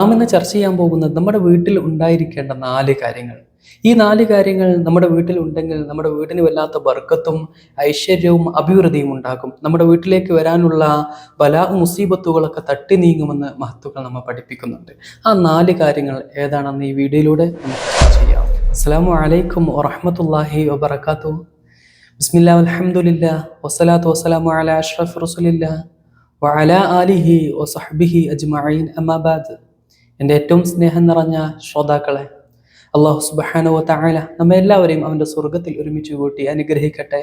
നാം ഇന്ന് ചർച്ച ചെയ്യാൻ പോകുന്നത് നമ്മുടെ വീട്ടിൽ ഉണ്ടായിരിക്കേണ്ട നാല് കാര്യങ്ങൾ. ഈ നാല് കാര്യങ്ങൾ നമ്മുടെ വീട്ടിൽ ഉണ്ടെങ്കിൽ നമ്മുടെ വീടിന് വല്ലാത്ത ബർക്കത്തും ഐശ്വര്യവും അഭിവൃദ്ധിയും ഉണ്ടാകും. നമ്മുടെ വീട്ടിലേക്ക് വരാനുള്ള പല മുസീബത്തുകളൊക്കെ തട്ടി നീങ്ങുമെന്ന് മഹത്തുക്കൾ നമ്മൾ പഠിപ്പിക്കുന്നുണ്ട്. ആ നാല് കാര്യങ്ങൾ ഏതാണെന്ന് ഈ വീഡിയോയിലൂടെ നമുക്ക് ചർച്ച ചെയ്യാം. അസ്സാം വലൈക്കും വറഹമത്തല്ലാഹി വബർക്കാത്തു ബിസ്മില്ലാ അലഹമുല്ല വസ്സലാത്തു വസ്സലാമു അലാ അഷ്റഫ് റസുലില്ലാ വഅല ആലിഹി വസഹ്ബിഹി അജ്മഈൻ. അമ്മാബാദ് എന്റെ ഏറ്റവും സ്നേഹം നിറഞ്ഞ ശ്രോതാക്കളെ അള്ളാഹു സുബാനോ താഴല നമ്മെ എല്ലാവരെയും അവന്റെ സ്വർഗത്തിൽ ഒരുമിച്ച് കൂട്ടി അനുഗ്രഹിക്കട്ടെ.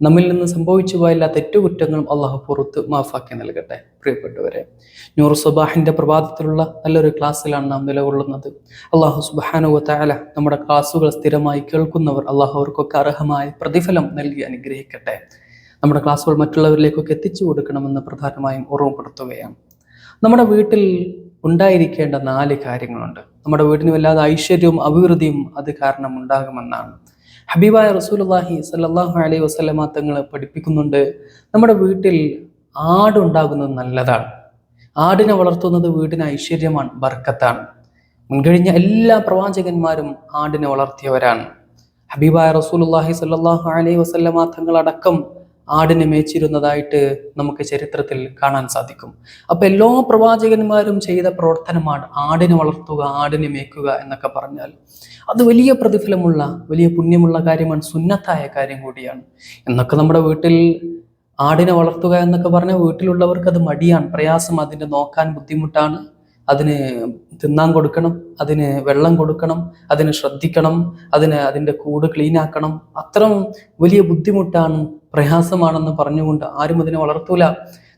നമ്മിൽ നിന്ന് സംഭവിച്ചു പോയ എല്ലാ തെറ്റുകുറ്റങ്ങളും അള്ളാഹു പുറത്ത് മാഫാക്കി നൽകട്ടെ. പ്രിയപ്പെട്ടവരെ നൂർ സുബാഹിന്റെ പ്രഭാതത്തിലുള്ള നല്ലൊരു ക്ലാസ്സിലാണ് നാം നിലകൊള്ളുന്നത്. അള്ളാഹു സുബാനോ താല നമ്മുടെ ക്ലാസ്സുകൾ സ്ഥിരമായി കേൾക്കുന്നവർ അള്ളാഹു അവർക്കൊക്കെ അർഹമായ പ്രതിഫലം നൽകി അനുഗ്രഹിക്കട്ടെ. നമ്മുടെ ക്ലാസ്സുകൾ മറ്റുള്ളവരിലേക്കൊക്കെ എത്തിച്ചു കൊടുക്കണമെന്ന് പ്രധാനമായും ഓർമ്മപ്പെടുത്തുകയാണ്. നമ്മുടെ വീട്ടിൽ ഉണ്ടായിരിക്കേണ്ട നാല് കാര്യങ്ങളുണ്ട്. നമ്മുടെ വീടിന് വല്ലാതെ ഐശ്വര്യവും അഭിവൃദ്ധിയും അത് കാരണം ഉണ്ടാകുമെന്നാണ്. ഹബീബായ റസൂലുള്ളാഹി സല്ലാഹു അലൈഹി വസല്ലമ തങ്ങൾ പഠിപ്പിക്കുന്നുണ്ട് നമ്മുടെ വീട്ടിൽ ആടുണ്ടാകുന്നത് നല്ലതാണ്. ആടിനെ വളർത്തുന്നത് വീടിന് ഐശ്വര്യമാണ് ബർക്കത്താണ്. മുൻകഴിഞ്ഞ എല്ലാ പ്രവാചകന്മാരും ആടിനെ വളർത്തിയവരാണ്. ഹബീബായ റസൂലുള്ളാഹി സല്ലാഹു അലൈഹി വസല്ലമ തങ്ങളടക്കം ആടിനെ മേച്ചിരുന്നതായിട്ട് നമുക്ക് ചരിത്രത്തിൽ കാണാൻ സാധിക്കും. അപ്പൊ എല്ലാ പ്രവാചകന്മാരും ചെയ്ത പ്രവർത്തനമാണ് ആടിനെ വളർത്തുക ആടിനെ മേക്കുക എന്നൊക്കെ പറഞ്ഞാൽ. അത് വലിയ പ്രതിഫലമുള്ള വലിയ പുണ്യമുള്ള കാര്യമാണ് സുന്നത്തായ കാര്യം കൂടിയാണ്. എന്നൊക്കെ നമ്മുടെ വീട്ടിൽ ആടിനെ വളർത്തുക എന്നൊക്കെ പറഞ്ഞാൽ വീട്ടിലുള്ളവർക്ക് അത് മടിയാണ്. പ്രയാസം അതിനെ നോക്കാൻ ബുദ്ധിമുട്ടാണ്. അതിന് തിന്നാൻ കൊടുക്കണം അതിന് വെള്ളം കൊടുക്കണം അതിന് ശ്രദ്ധിക്കണം അതിന് അതിന്റെ കൂട് ക്ലീൻ ആക്കണം അത്ര വലിയ ബുദ്ധിമുട്ടാണ് പ്രയാസമാണെന്ന് പറഞ്ഞുകൊണ്ട് ആരും അതിനെ വളർത്തൂല.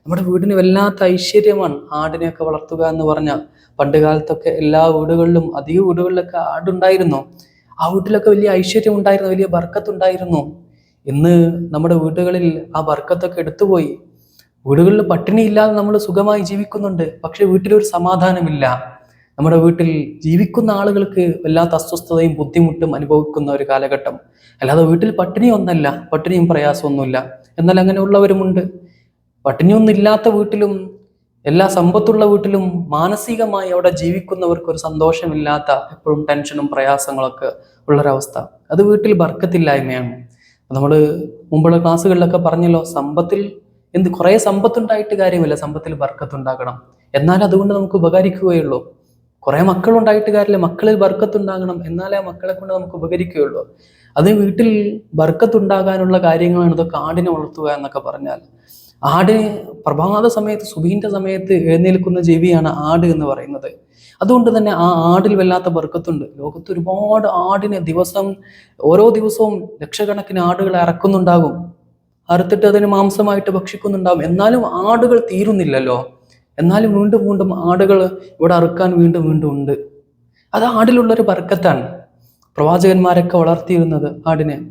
നമ്മുടെ വീടിന് വല്ലാത്ത ഐശ്വര്യമാണ് ആടിനെയൊക്കെ വളർത്തുക എന്ന് പറഞ്ഞാൽ. പണ്ട് കാലത്തൊക്കെ എല്ലാ വീടുകളിലും അധിക വീടുകളിലൊക്കെ ആടുണ്ടായിരുന്നു. ആ വീട്ടിലൊക്കെ വലിയ ഐശ്വര്യം ഉണ്ടായിരുന്നു വലിയ ബർക്കത്തുണ്ടായിരുന്നു. ഇന്ന് നമ്മുടെ വീടുകളിൽ ആ ബർക്കത്തൊക്കെ എടുത്തുപോയി. വീടുകളിൽ പട്ടിണി ഇല്ലാതെ നമ്മൾ സുഖമായി ജീവിക്കുന്നുണ്ട് പക്ഷെ വീട്ടിലൊരു സമാധാനമില്ല. നമ്മുടെ വീട്ടിൽ ജീവിക്കുന്ന ആളുകൾക്ക് വല്ലാത്ത അസ്വസ്ഥതയും ബുദ്ധിമുട്ടും അനുഭവിക്കുന്ന ഒരു കാലഘട്ടം. അല്ലാതെ വീട്ടിൽ പട്ടിണി ഒന്നല്ല പട്ടിണിയും പ്രയാസമൊന്നുമില്ല. എന്നാൽ അങ്ങനെയുള്ളവരുമുണ്ട് പട്ടിണിയൊന്നും ഇല്ലാത്ത വീട്ടിലും എല്ലാ സമ്പത്തുള്ള വീട്ടിലും മാനസികമായി അവിടെ ജീവിക്കുന്നവർക്ക് ഒരു സന്തോഷമില്ലാത്ത എപ്പോഴും ടെൻഷനും പ്രയാസങ്ങളൊക്കെ ഉള്ളൊരവസ്ഥ. അത് വീട്ടിൽ ബർക്കത്തില്ലായ്മയാണ്. നമ്മൾ മുമ്പുള്ള ക്ലാസ്സുകളിലൊക്കെ പറഞ്ഞല്ലോ സമ്പത്തിൽ എന്ത് കുറേ സമ്പത്തുണ്ടായിട്ട് കാര്യമില്ല സമ്പത്തിൽ ബർക്കത്തുണ്ടാകണം. എന്നാൽ അതുകൊണ്ട് നമുക്ക് ഉപകരിക്കുകയുള്ളൂ. കുറേ മക്കളുണ്ടായിട്ട് കാര്യമില്ല. മക്കളിൽ ബർക്കത്തുണ്ടാകണം. എന്നാലേ ആ മക്കളെ കൊണ്ട് നമുക്ക് ഉപകരിക്കുകയുള്ളൂ. അത് വീട്ടിൽ ബർക്കത്തുണ്ടാകാനുള്ള കാര്യങ്ങളാണ് ഇതൊക്കെ ആടിനെ വളർത്തുക എന്നൊക്കെ പറഞ്ഞാൽ. ആട് പ്രഭാത സമയത്ത് സുബീന്റെ സമയത്ത് എഴുന്നേൽക്കുന്ന ജീവിയാണ് ആട് എന്ന് പറയുന്നത്. അതുകൊണ്ട് തന്നെ ആ ആടിൽ വല്ലാത്ത ബർക്കത്തുണ്ട്. ലോകത്ത് ഒരുപാട് ആടിനെ ദിവസം ഓരോ ദിവസവും ലക്ഷക്കണക്കിന് ആടുകൾ ഇറക്കുന്നുണ്ടാകും അറുത്തിട്ട് അതിന് മാംസമായിട്ട് ഭക്ഷിക്കുന്നുണ്ടാകും. എന്നാലും ആടുകൾ തീരുന്നില്ലല്ലോ. എന്നാലും വീണ്ടും വീണ്ടും ആടുകൾ ഇവിടെ അറുക്കാൻ വീണ്ടും വീണ്ടും ഉണ്ട്. അത് ആടിലുള്ളൊരു ബർക്കത്താണ്. പ്രവാചകന്മാരൊക്കെ വളർത്തിയിരുന്നത് ആടിനെ.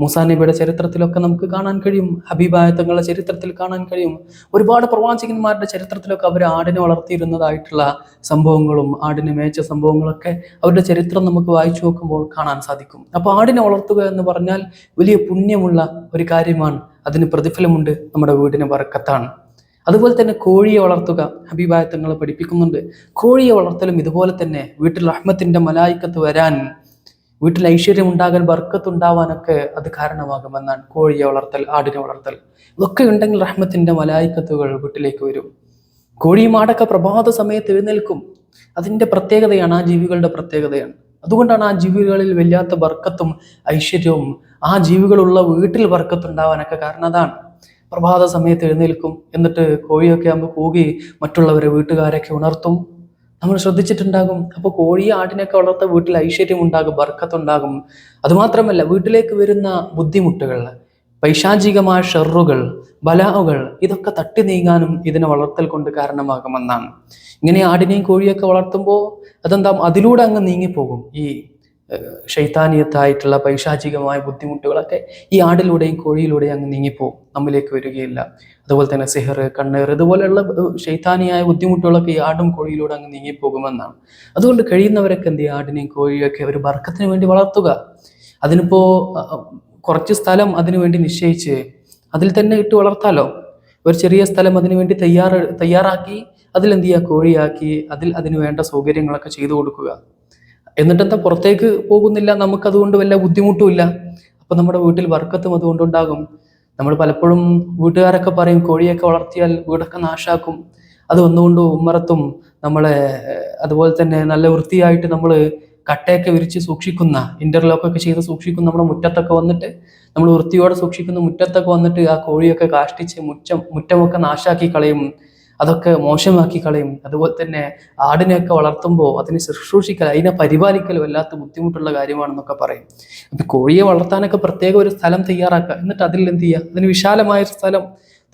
മൂസാ നബിയുടെ ചരിത്രത്തിലൊക്കെ നമുക്ക് കാണാൻ കഴിയും. ഹബീബായ തങ്ങളുടെ ചരിത്രത്തിൽ കാണാൻ കഴിയും. ഒരുപാട് പ്രവാചകന്മാരുടെ ചരിത്രത്തിലൊക്കെ അവർ ആടിനെ വളർത്തിയിരുന്നതായിട്ടുള്ള സംഭവങ്ങളും ആടിനെ മേച്ച സംഭവങ്ങളൊക്കെ അവരുടെ ചരിത്രം നമുക്ക് വായിച്ചു നോക്കുമ്പോൾ കാണാൻ സാധിക്കും. അപ്പോൾ ആടിനെ വളർത്തുക എന്ന് പറഞ്ഞാൽ വലിയ പുണ്യമുള്ള ഒരു കാര്യമാണ്. അതിന് പ്രതിഫലമുണ്ട് നമ്മുടെ വീടിന് വറക്കത്താണ് അതുപോലെ തന്നെ കോഴിയെ വളർത്തുക ഹബീബായ തങ്ങൾ പഠിപ്പിക്കുന്നുണ്ട്. കോഴിയെ വളർത്തലും ഇതുപോലെ തന്നെ വീട്ടിൽ റഹ്മത്തിന്റെ മലായിക്കത്ത് വരാൻ വീട്ടിൽ ഐശ്വര്യം ഉണ്ടാകാൻ ബർക്കത്ത് ഉണ്ടാവാനൊക്കെ അത് കാരണമാകുമെന്നാണ് കോഴിയെ വളർത്തൽ ആടിനെ വളർത്തൽ. ഇതൊക്കെ ഉണ്ടെങ്കിൽ റഹ്മത്തിന്റെ മലായിക്കത്തുകൾ വീട്ടിലേക്ക് വരും. കോഴിയും ആടൊക്കെ പ്രഭാത സമയത്ത് എഴുന്നേൽക്കും. അതിന്റെ പ്രത്യേകതയാണ് ആ ജീവികളുടെ പ്രത്യേകതയാണ്. അതുകൊണ്ടാണ് ആ ജീവികളിൽ വല്ലാത്ത ബർക്കത്തും ഐശ്വര്യവും ആ ജീവികളുള്ള വീട്ടിൽ വർക്കത്തുണ്ടാവാനൊക്കെ കാരണം അതാണ്. പ്രഭാത സമയത്ത് എഴുന്നേൽക്കും. എന്നിട്ട് കോഴിയൊക്കെ ആകുമ്പോൾ കൂകി മറ്റുള്ളവരെ വീട്ടുകാരൊക്കെ ഉണർത്തും. നമ്മൾ ശ്രദ്ധിച്ചിട്ടുണ്ടാകും. അപ്പോൾ കോഴിയെ ആടിനൊക്കെ വളർത്ത വീട്ടിൽ ഐശ്വര്യം ഉണ്ടാകും ബർക്കത്തുണ്ടാകും അതുമാത്രമല്ല വീട്ടിലേക്ക് വരുന്ന ബുദ്ധിമുട്ടുകൾ പൈശാചികമായ ഷെറുകൾ ബലാവുകൾ ഇതൊക്കെ തട്ടി നീങ്ങാനും ഇതിനെ വളർത്തൽ കൊണ്ട് കാരണമാകുമെന്നാണ്. ഇങ്ങനെ ആടിനെയും കോഴിയൊക്കെ വളർത്തുമ്പോൾ അതെന്താ അതിലൂടെ അങ്ങ് നീങ്ങിപ്പോകും ഈ ഷൈത്താനിയത്തായിട്ടുള്ള പൈശാചികമായ ബുദ്ധിമുട്ടുകളൊക്കെ ഈ ആടിലൂടെയും കോഴിയിലൂടെയും അങ്ങ് നീങ്ങിപ്പോവും നമ്മിലേക്ക് വരികയില്ല. അതുപോലെ തന്നെ സിഹർ കണ്ണേർ ഇതുപോലെയുള്ള ഷൈത്താനിയായ ബുദ്ധിമുട്ടുകളൊക്കെ ഈ ആടും കോഴിയിലൂടെ അങ്ങ് നീങ്ങിപ്പോകുമെന്നാണ്. അതുകൊണ്ട് കഴിയുന്നവരൊക്കെ എന്ത് ചെയ്യുക ആടിനെയും കോഴിയൊക്കെ ഒരു ബർക്കത്തിന് വേണ്ടി വളർത്തുക. അതിനിപ്പോ കുറച്ച് സ്ഥലം അതിനുവേണ്ടി നിശ്ചയിച്ച് അതിൽ തന്നെ ഇട്ട് വളർത്താലോ? ഒരു ചെറിയ സ്ഥലം അതിനുവേണ്ടി തയ്യാറ് തയ്യാറാക്കി അതിലെന്ത് ചെയ്യുക? കോഴിയാക്കി അതിൽ അതിന് വേണ്ട സൗകര്യങ്ങളൊക്കെ ചെയ്തു കൊടുക്കുക. എന്നിട്ടെന്താ പുറത്തേക്ക് പോകുന്നില്ല നമുക്കതുകൊണ്ട് വല്ല ബുദ്ധിമുട്ടുമില്ല. അപ്പൊ നമ്മുടെ വീട്ടിൽ വർക്കത്തും അതുകൊണ്ടുണ്ടാകും. നമ്മൾ പലപ്പോഴും വീട്ടുകാരൊക്കെ പറയും കോഴിയൊക്കെ വളർത്തിയാൽ വീടൊക്കെ നാശാക്കും. അത് വന്നുകൊണ്ട് ഉമ്മറത്തും നമ്മളെ അതുപോലെ തന്നെ നല്ല വൃത്തിയായിട്ട് നമ്മൾ കട്ടയൊക്കെ വിരിച്ച് സൂക്ഷിക്കുന്ന ഇന്റർലോക്കൊക്കെ ചെയ്ത് സൂക്ഷിക്കുന്ന നമ്മുടെ മുറ്റത്തൊക്കെ വന്നിട്ട് നമ്മൾ വൃത്തിയോടെ സൂക്ഷിക്കുന്ന മുറ്റത്തൊക്കെ വന്നിട്ട് ആ കോഴിയൊക്കെ കാഷ്ടിച്ച് മുറ്റം മുറ്റമൊക്കെ നാശാക്കി കളയും. അതൊക്കെ മോശമാക്കി കളയും. അതുപോലെ തന്നെ ആടിനെയൊക്കെ വളർത്തുമ്പോൾ അതിനെ ശുശ്രൂഷിക്കൽ അതിനെ പരിപാലിക്കൽ വല്ലാത്ത ബുദ്ധിമുട്ടുള്ള കാര്യമാണെന്നൊക്കെ പറയും. അപ്പൊ കോഴിയെ വളർത്താനൊക്കെ പ്രത്യേക ഒരു സ്ഥലം തയ്യാറാക്കുക. എന്നിട്ട് അതിൽ എന്ത് ചെയ്യുക? അതിന് വിശാലമായ ഒരു സ്ഥലം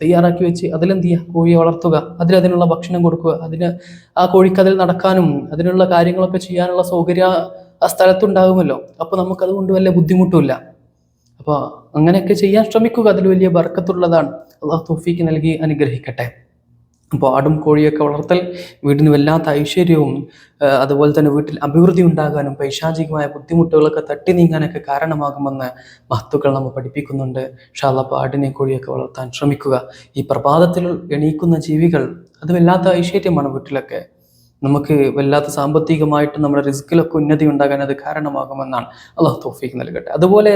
തയ്യാറാക്കി വെച്ച് അതിലെന്ത് ചെയ്യുക? കോഴിയെ വളർത്തുക. അതിൽ അതിനുള്ള ഭക്ഷണം കൊടുക്കുക. അതിന് ആ കോഴിക്ക് അതിൽ നടക്കാനും അതിനുള്ള കാര്യങ്ങളൊക്കെ ചെയ്യാനുള്ള സൗകര്യ ആ സ്ഥലത്തുണ്ടാകുമല്ലോ. അപ്പൊ നമുക്കതുകൊണ്ട് വല്ല ബുദ്ധിമുട്ടുമില്ല അപ്പോൾ അങ്ങനെയൊക്കെ ചെയ്യാൻ ശ്രമിക്കുക. അതിൽ വലിയ ബർക്കത്തുള്ളതാണ്. അള്ളാഹു തോഫിക്ക് നൽകി അനുഗ്രഹിക്കട്ടെ. അപ്പോൾ ആടും കോഴിയൊക്കെ വളർത്തൽ വീടിന് വല്ലാത്ത ഐശ്വര്യവും അതുപോലെ തന്നെ വീട്ടിൽ അഭിവൃദ്ധി ഉണ്ടാകാനും പൈശാചികമായ ബുദ്ധിമുട്ടുകളൊക്കെ തട്ടി നീങ്ങാനൊക്കെ കാരണമാകുമെന്ന് മഹത്തുക്കൾ നമ്മൾ പഠിപ്പിക്കുന്നുണ്ട്. ഷാള്ള അപ്പോൾ ആടിനെ കോഴിയൊക്കെ വളർത്താൻ ശ്രമിക്കുക. ഈ പ്രഭാതത്തിൽ എണീക്കുന്ന ജീവികൾ അത് വല്ലാത്ത ഐശ്വര്യമാണ് വീട്ടിലൊക്കെ. നമുക്ക് വല്ലാത്ത സാമ്പത്തികമായിട്ട് നമ്മുടെ റിസ്ക്കിലൊക്കെ ഉന്നതി ഉണ്ടാകാൻ അത് കാരണമാകുമെന്നാണ് അള്ളാഹു തോഫീക്ക് നൽകട്ടെ. അതുപോലെ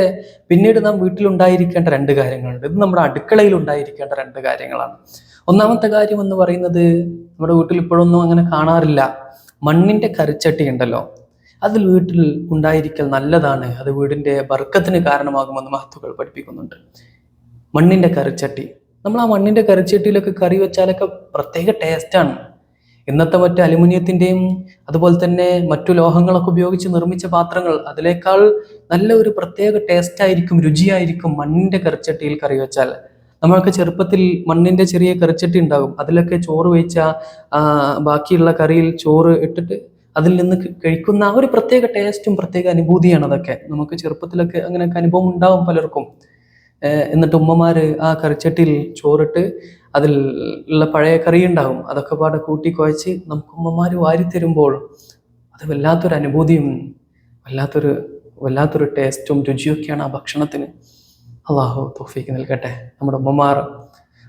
പിന്നീട് നാം വീട്ടിലുണ്ടായിരിക്കേണ്ട രണ്ട് കാര്യങ്ങളുണ്ട്. ഇത് നമ്മുടെ അടുക്കളയിൽ ഉണ്ടായിരിക്കേണ്ട രണ്ട് കാര്യങ്ങളാണ്. ഒന്നാമത്തെ കാര്യം എന്ന് പറയുന്നത് നമ്മുടെ വീട്ടിൽ ഇപ്പോഴൊന്നും അങ്ങനെ കാണാറില്ല. മണ്ണിന്റെ കരിച്ചട്ടി ഉണ്ടല്ലോ. അതിൽ വീട്ടിൽ ഉണ്ടായിരിക്കൽ നല്ലതാണ്. അത് വീടിന്റെ ബർക്കത്തിന് കാരണമാകുമെന്ന് മഹത്തുക്കൾ പഠിപ്പിക്കുന്നുണ്ട്. മണ്ണിന്റെ കരിച്ചട്ടി. നമ്മൾ ആ മണ്ണിന്റെ കറിച്ചട്ടിയിലൊക്കെ കറി വെച്ചാലൊക്കെ പ്രത്യേക ടേസ്റ്റാണ് ഇന്നത്തെ മറ്റ് അലുമിനിയത്തിന്റെയും അതുപോലെ തന്നെ മറ്റു ലോഹങ്ങളൊക്കെ ഉപയോഗിച്ച് നിർമ്മിച്ച പാത്രങ്ങൾ അതിലേക്കാൾ നല്ല ഒരു പ്രത്യേക ടേസ്റ്റ് ആയിരിക്കും രുചിയായിരിക്കും മണ്ണിന്റെ കറിച്ചട്ടിയിൽ കറി വെച്ചാൽ. നമ്മളൊക്കെ ചെറുപ്പത്തിൽ മണ്ണിന്റെ ചെറിയ കറിച്ചട്ടി ഉണ്ടാകും. അതിലൊക്കെ ചോറ് വെച്ച ബാക്കിയുള്ള കറിയിൽ ചോറ് ഇട്ടിട്ട് അതിൽ നിന്ന് കഴിക്കുന്ന ആ ഒരു പ്രത്യേക ടേസ്റ്റും പ്രത്യേക അനുഭൂതിയാണ് അതൊക്കെ. നമുക്ക് ചെറുപ്പത്തിലൊക്കെ അങ്ങനെയൊക്കെ അനുഭവം ഉണ്ടാവും പലർക്കും. എന്നിട്ട് ഉമ്മമാര് ആ കറിച്ചട്ടിയിൽ ചോറിട്ട് അതിൽ ഉള്ള പഴയ കറി ഉണ്ടാകും. അതൊക്കെ പാടെ കൂട്ടി കുഴച്ച് നമുക്ക് ഉമ്മമാര് വാരി തരുമ്പോൾ അത് വല്ലാത്തൊരു അനുഭൂതിയും വല്ലാത്തൊരു വല്ലാത്തൊരു ടേസ്റ്റും രുചിയൊക്കെയാണ് ആ ഭക്ഷണത്തിന്. അള്ളാഹു തോഫീക്ക് നൽകട്ടെ. നമ്മുടെ ഉമ്മമാർ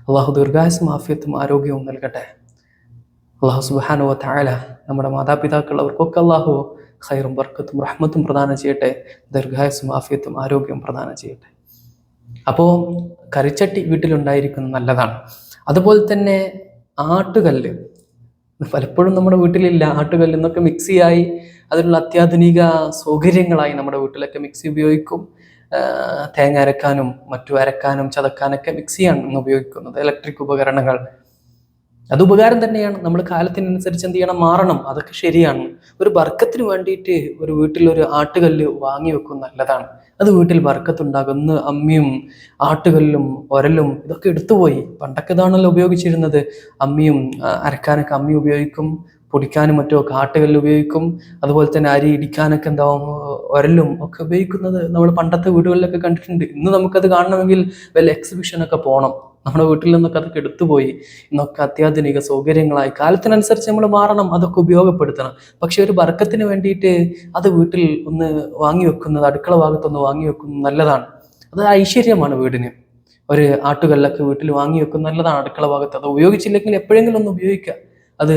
അള്ളാഹു ദീർഘായുസും ആഫിയത്തും ആരോഗ്യവും നൽകട്ടെ. അള്ളാഹു സുബാനോ താഴ നമ്മുടെ മാതാപിതാക്കൾ അവർക്കൊക്കെ അള്ളാഹു ഖൈറും ബർക്കത്തും റഹ്മത്തും പ്രദാനം ചെയ്യട്ടെ. ദീർഘായുസും ആഫിയത്തും ആരോഗ്യവും പ്രദാനം ചെയ്യട്ടെ. അപ്പോൾ കരിച്ചട്ടി വീട്ടിലുണ്ടായിരിക്കുന്നത് നല്ലതാണ്. അതുപോലെ തന്നെ ആട്ടുകല്ല്. പലപ്പോഴും നമ്മുടെ വീട്ടിലില്ല. ആട്ടുകല്ല് എന്നൊക്കെ മിക്സിയായി അതിനുള്ള അത്യാധുനിക സൗകര്യങ്ങളായി നമ്മുടെ വീട്ടിലൊക്കെ മിക്സി ഉപയോഗിക്കും. തേങ്ങ അരക്കാനും മറ്റു അരക്കാനും ചതക്കാനൊക്കെ മിക്സിയാണ് ഇന്ന് ഉപയോഗിക്കുന്നത് ഇലക്ട്രിക് ഉപകരണങ്ങൾ. അത് ഉപകാരം തന്നെയാണ്. നമ്മൾ കാലത്തിനനുസരിച്ച് എന്ത് ചെയ്യണം? മാറണം. അതൊക്കെ ശരിയാണ്. ഒരു ബർക്കത്തിന് വേണ്ടിയിട്ട് ഒരു വീട്ടിൽ ഒരു ആട്ടുകല്ല് വാങ്ങി വെക്കും നല്ലതാണ്. അത് വീട്ടിൽ ബർക്കത്തുണ്ടാകും ഇന്ന് അമ്മിയും ആട്ടുകല്ലും ഒരലും ഇതൊക്കെ എടുത്തുപോയി. പണ്ടൊക്കെ ഇതാണല്ലോ ഉപയോഗിച്ചിരുന്നത്. അമ്മിയും അരക്കാനൊക്കെ അമ്മി ഉപയോഗിക്കും. പൊടിക്കാനും മറ്റോ കാട്ടുകളിൽ ഉപയോഗിക്കും. അതുപോലെ തന്നെ അരി ഇടിക്കാനൊക്കെ എന്താവും ഒരലും ഒക്കെ ഉപയോഗിക്കുന്നത് നമ്മൾ പണ്ടത്തെ വീടുകളിലൊക്കെ കണ്ടിട്ടുണ്ട്. ഇന്ന് നമുക്കത് കാണണമെങ്കിൽ വല്ല എക്സിബിഷനൊക്കെ പോകണം നമ്മുടെ വീട്ടിൽ നിന്നൊക്കെ അതൊക്കെ എടുത്തുപോയി ഇന്നൊക്കെ അത്യാധുനിക സൗകര്യങ്ങളായി. കാലത്തിനനുസരിച്ച് നമ്മൾ മാറണം അതൊക്കെ ഉപയോഗപ്പെടുത്തണം. പക്ഷെ ഒരു ബർക്കത്തിന് വേണ്ടിയിട്ട് അത് വീട്ടിൽ ഒന്ന് വാങ്ങി വെക്കുന്നത് അടുക്കള ഭാഗത്തൊന്ന് വാങ്ങി വെക്കുന്നത് നല്ലതാണ്. അത് ഐശ്വര്യമാണ് വീടിന്. ഒരു ആട്ടുകല്ലൊക്കെ വീട്ടിൽ വാങ്ങി വെക്കുന്നത് നല്ലതാണ്. അടുക്കള ഭാഗത്ത് അത് ഉപയോഗിച്ചില്ലെങ്കിൽ എപ്പോഴെങ്കിലും ഒന്ന് ഉപയോഗിക്കുക. അത്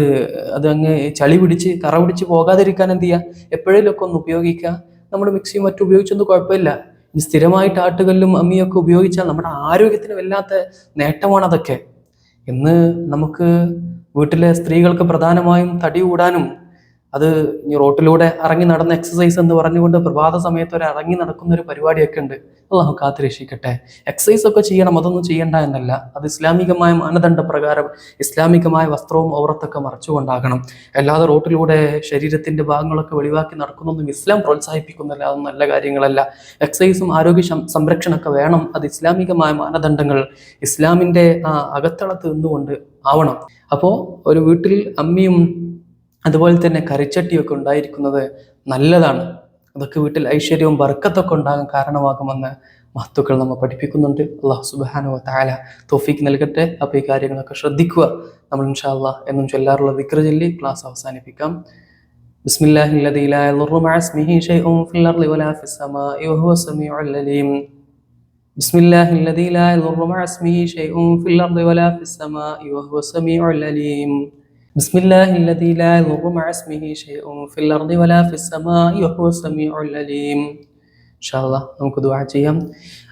അത് അങ്ങ് ചളി പിടിച്ച് കറ പിടിച്ച് പോകാതിരിക്കാൻ എന്ത് ചെയ്യുക എപ്പോഴേലൊക്കെ ഒന്ന് ഉപയോഗിക്കുക നമ്മുടെ മിക്സിയും മറ്റും ഉപയോഗിച്ചൊന്നും കുഴപ്പമില്ല. ഇനി സ്ഥിരമായിട്ട് ആട്ടുകല്ലും അമ്മിയൊക്കെ ഉപയോഗിച്ചാൽ നമ്മുടെ ആരോഗ്യത്തിന് വല്ലാത്ത നേട്ടമാണ് അതൊക്കെ. ഇന്ന് നമുക്ക് വീട്ടിലെ സ്ത്രീകൾക്ക് പ്രധാനമായും തടി കൂടാനും അത് റോട്ടിലൂടെ ഇറങ്ങി നടന്ന എക്സസൈസ് എന്ന് പറഞ്ഞുകൊണ്ട് പ്രഭാത സമയത്ത് ഒരു ഇറങ്ങി നടക്കുന്ന ഒരു പരിപാടിയൊക്കെ ഉണ്ട്. അള്ളാഹു കാത്തുരക്ഷിക്കട്ടെ എക്സസൈസ് ഒക്കെ ചെയ്യണം അതൊന്നും ചെയ്യണ്ട എന്നല്ല. അത് ഇസ്ലാമികമായ മാനദണ്ഡ പ്രകാരം ഇസ്ലാമികമായ വസ്ത്രവും ഔറത്തൊക്കെ മറച്ചുകൊണ്ടാകണം. അല്ലാതെ റോട്ടിലൂടെ ശരീരത്തിന്റെ ഭാഗങ്ങളൊക്കെ വെളിവാക്കി നടക്കുന്നൊന്നും ഇസ്ലാം പ്രോത്സാഹിപ്പിക്കുന്നില്ല. അതൊന്നും നല്ല കാര്യങ്ങളല്ല. എക്സസൈസും ആരോഗ്യ സംരക്ഷണമൊക്കെ വേണം. അത് ഇസ്ലാമികമായ മാനദണ്ഡങ്ങൾ ഇസ്ലാമിന്റെ ആ അകത്തളത്ത് നിന്നുകൊണ്ട് ആവണം. അപ്പോൾ ഒരു വീട്ടിൽ അമ്മിയും അതുപോലെ തന്നെ കറിച്ചട്ടിയൊക്കെ ഉണ്ടായിരിക്കുന്നത് നല്ലതാണ് അതൊക്കെ വീട്ടിൽ ഐശ്വര്യവും ബർക്കത്തൊക്കെ ഉണ്ടാകാൻ കാരണമാകുമെന്ന് മഹത്തുക്കൾ നമ്മൾ പഠിപ്പിക്കുന്നുണ്ട് അള്ളാഹു സുബാനോ താല തോഫീക്ക് നൽകട്ടെ അപ്പോൾ ഈ കാര്യങ്ങളൊക്കെ ശ്രദ്ധിക്കുക നമ്മൾ ഇൻഷാ അള്ളാഹ് എന്നും ചൊല്ലാറുള്ള ദിക്ര ചൊല്ലി ക്ലാസ് അവസാനിപ്പിക്കാം بسم الله الذي لا يضر مع اسمه شيء في الأرض ولا في السماء وهو السميع العليم بسم الله الذي لا يضر مع اسمه شيء في الأرض ولا في السماء وهو السميع العليم بسم الله الذي لا يضر مع اسمه شيء في الأرض ولا في السماء وهو السميع العليم إن شاء الله നമുക്ക് ദുആ ചെയ്യാം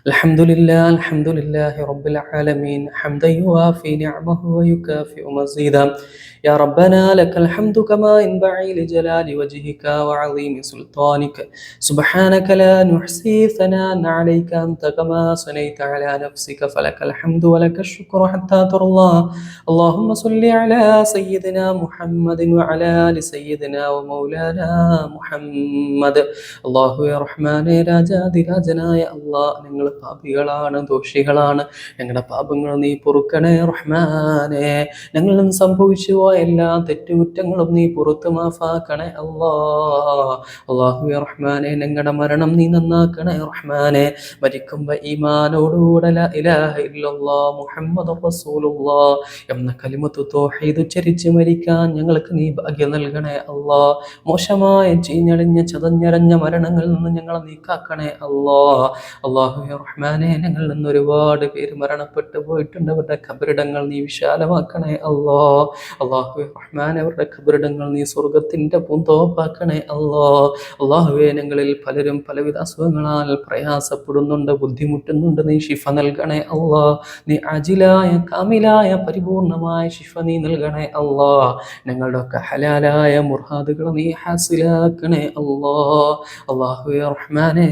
الحمد لله الحمد لله رب العالمين حمدا يوافي نعمه ويكافئ مزيدا يا ربنا لك الحمد كما ينبغي لجلال وجهك وعظيم سلطانك سبحانك لا نحصي ثناء عليك أنت كما صنيت على نفسك فلك الحمد ولك الشكر حتى ترضى اللهم صل على سيدنا محمد وعلى آل سيدنا ومولانا محمد الله يا رحمن രാജാതിരാജനായ അള്ളാഹ് ഞങ്ങൾ പാപികളാണ് ദോഷികളാണ്. ഞങ്ങളുടെ പാപങ്ങൾ നീ പൊറുക്കണേ റഹ്മാനെ. ഞങ്ങളിൽ നിന്ന് സംഭവിച്ചു പോയ എല്ലാ തെറ്റുകുറ്റങ്ങളും നീ പുറത്തു മാഫാക്കണേ അള്ളാ അള്ളാഹു റഹ്മാനെ ഞങ്ങളുടെ മരണം നീ നന്നാക്കണേ റഹ്മാനെ. മരിക്കുമ്പോ ഈമാനോടുകൂടെ എന്ന ഉച്ചരിച്ച് മരിക്കാൻ ഞങ്ങൾക്ക് നീ ഭാഗ്യം നൽകണേ അള്ളാ മോശമായ ചീഞ്ഞളിഞ്ഞ ചതഞ്ഞരഞ്ഞ മരണങ്ങളിൽ നിന്ന് ഞങ്ങളെ നീക്കാക്കണേ അള്ളാ അള്ളാഹു റഹ്മാനെ ഞങ്ങളിൽ നിന്ന് ഒരുപാട് പേര് മരണപ്പെട്ടു പോയിട്ടുണ്ട്. അവരുടെ ഖബറിടങ്ങൾ നീ വിശാലമാക്കണേ അല്ലോ. അള്ളാഹു റഹ്മാൻ അവരുടെ ഖബറിടങ്ങൾ നീ സ്വർഗത്തിന്റെ പൂന്തോപ്പാക്കണേ അല്ലോ. അള്ളാഹുവെ ഞങ്ങളിൽ പലരും പലവിധ അസുഖങ്ങളാൽ പ്രയാസപ്പെടുന്നുണ്ട് ബുദ്ധിമുട്ടുന്നുണ്ട്. നീ ശിഫ നൽകണേ അല്ലോ. നീ അജിലായ കാമിലായ പരിപൂർണമായ ശിഫ നീ നൽകണേ അല്ലോ. ഞങ്ങളുടെ ഒക്കെ ഹലാലായ മുർഹാദുകൾ നീ ഹാസിലാക്കണേ അല്ലോ. അള്ളാഹുവെ റഹ്മാനെ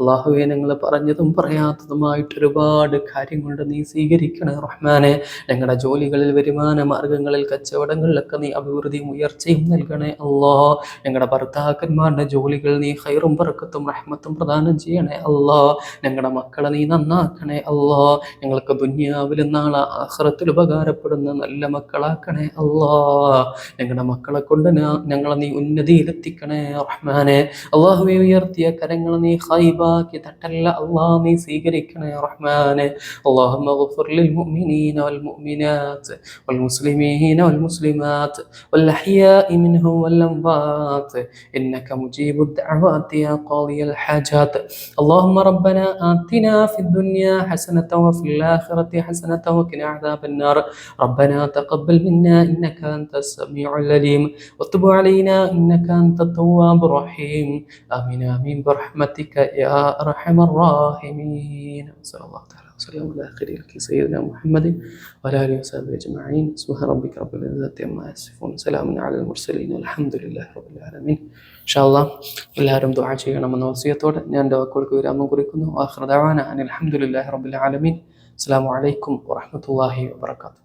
അള്ളാഹുവെ ഞങ്ങൾ പറഞ്ഞതും പറയാത്തതുമായിട്ട് ഒരുപാട് കാര്യങ്ങളുണ്ട്. നീ സ്വീകരിക്കണേ റഹ്മാനെ. ഞങ്ങളുടെ ജോലികളിൽ വരുമാന മാർഗങ്ങളിൽ കച്ചവടങ്ങളിലൊക്കെ നീ അഭിവൃദ്ധിയും ഉയർച്ചയും നൽകണേ അല്ലോ ഞങ്ങളുടെ ഭർത്താക്കന്മാരുടെ ജോലികൾ നീ ഹൈറും പറക്കത്തും റഹ്മത്തും പ്രദാനം ചെയ്യണേ അല്ലോ ഞങ്ങളുടെ മക്കളെ നീ നന്നാക്കണേ അല്ലോ ഞങ്ങൾക്ക് ദുന്യാവിലും നാളെ ആഹ്റത്തിൽ ഉപകാരപ്പെടുന്ന നല്ല മക്കളാക്കണേ അല്ലോ ഞങ്ങളുടെ മക്കളെ കൊണ്ട് ഞങ്ങളെ നീ ഉന്നതിയിലെത്തിക്കണേ റഹ്മാനെ. അള്ളാഹുവെ ഉയർത്തിയ കരങ്ങളെ നീ ഹൈബാക്കി തട്ടല്ല അള്ളാഹ് നീ സ്വീകരിക്കണേ റഹ്മാനെ اللهم اغفر للمؤمنين والمؤمنات والمسلمين والمسلمات والأحياء منهم والأموات إنك مجيب الدعوات يا قاضي الحاجات اللهم ربنا آتنا في الدنيا حسنة وفي الآخرة حسنة وقنا عذاب النار ربنا تقبل منا إنك أنت السميع العليم وتب علينا إنك أنت التواب الرحيم آمين آمين برحمتك يا أرحم الراحمين صلى الله تعالى وسلم على خير سيدنا محمد وعلى آله وصحبه أجمعين سبحان ربك رب العزة عما يصفون سلام على المرسلين والحمد لله رب العالمين ഇൻഷാല്ലാ എല്ലാവരും ദുആ ചെയ്യണമെന്ന വസിയത്തോടെ ഞാൻ എൻ്റെ വാക്കുകൾക്ക് വിരാമം കുറിക്കുന്നു ആഖിർ ദഅവാന അനിൽ ഹംദുലില്ലാഹി റബ്ബിൽ ആലമീൻ അസ്സലാമു അലൈക്കും വറഹ്മത്തുള്ളാഹി വബറകാതുഹു